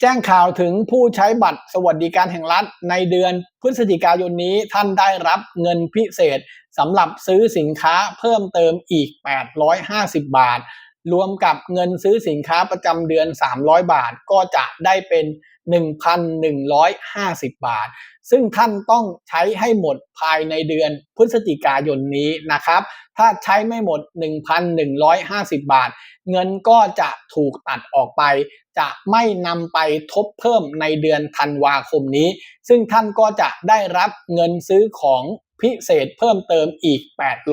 แจ้งข่าวถึงผู้ใช้บัตรสวัสดิการแห่งรัฐในเดือนพฤศจิกายนนี้ท่านได้รับเงินพิเศษสำหรับซื้อสินค้าเพิ่มเติมอีก 850 บาท รวมกับเงินซื้อสินค้าประจำเดือน 300 บาทก็จะได้เป็น 1,150 บาท ซึ่งท่านต้องใช้ให้หมดภายในเดือนพฤศจิกายนนี้นะครับ ถ้าใช้ไม่หมด 1,150 บาท เงินก็จะถูกตัดออกไป จะไม่นำไปทบเพิ่มในเดือนธันวาคมนี้ ซึ่งท่านก็จะได้รับเงินซื้อของ พิเศษเพิ่มเติมอีก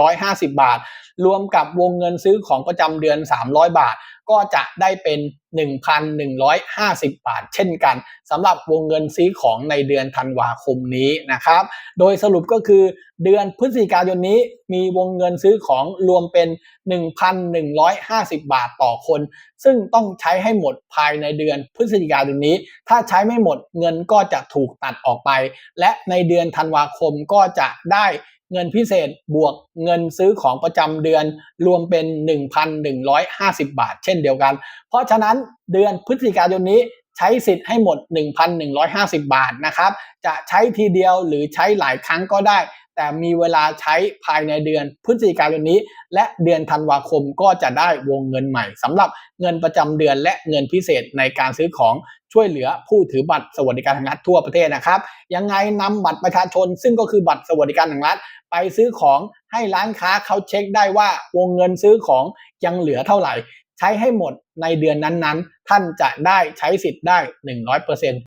850 บาท รวมกับวงเงินซื้อของประจำเดือน 300 บาท ก็จะได้เป็น1,150 บาท เช่นกันสำหรับวงเงินซื้อของในเดือนธันวาคมนี้นะครับ โดยสรุปก็คือเดือนพฤศจิกายนนี้มีวงเงินซื้อของรวมเป็น 1,150 บาทต่อคน ซึ่งต้องใช้ให้หมดภายในเดือนพฤศจิกายนนี้ ถ้าใช้ไม่หมดเงินก็จะถูกตัดออกไป และในเดือนธันวาคมก็จะได้ เงินพิเศษบวกเงินซื้อของประจำเดือนรวมเป็น 1,150 บาท เช่นเดียวกัน เพราะฉะนั้นเดือนพฤศจิกายนนี้ใช้สิทธิ์ให้หมด 1,150 บาทนะครับ จะใช้ทีเดียวหรือใช้หลายครั้งก็ได้ แต่มีเวลาใช้ภายในเดือนพฤศจิกายนนี้ และเดือนธันวาคมก็จะได้วงเงินใหม่สำหรับเงินประจำเดือนและเงินพิเศษในการซื้อของช่วยเหลือผู้ถือบัตรสวัสดิการแห่งรัฐทั่วประเทศนะครับ ยังไงนำบัตรประชาชน ซึ่งก็คือบัตรสวัสดิการแห่งรัฐ ไปซื้อของให้ร้านค้าเขาเช็คได้ว่าวงเงินซื้อของยังเหลือเท่าไหร่ ใช้ให้หมดในเดือนนั้นๆ ท่านจะได้ใช้สิทธิ์ได้ 100%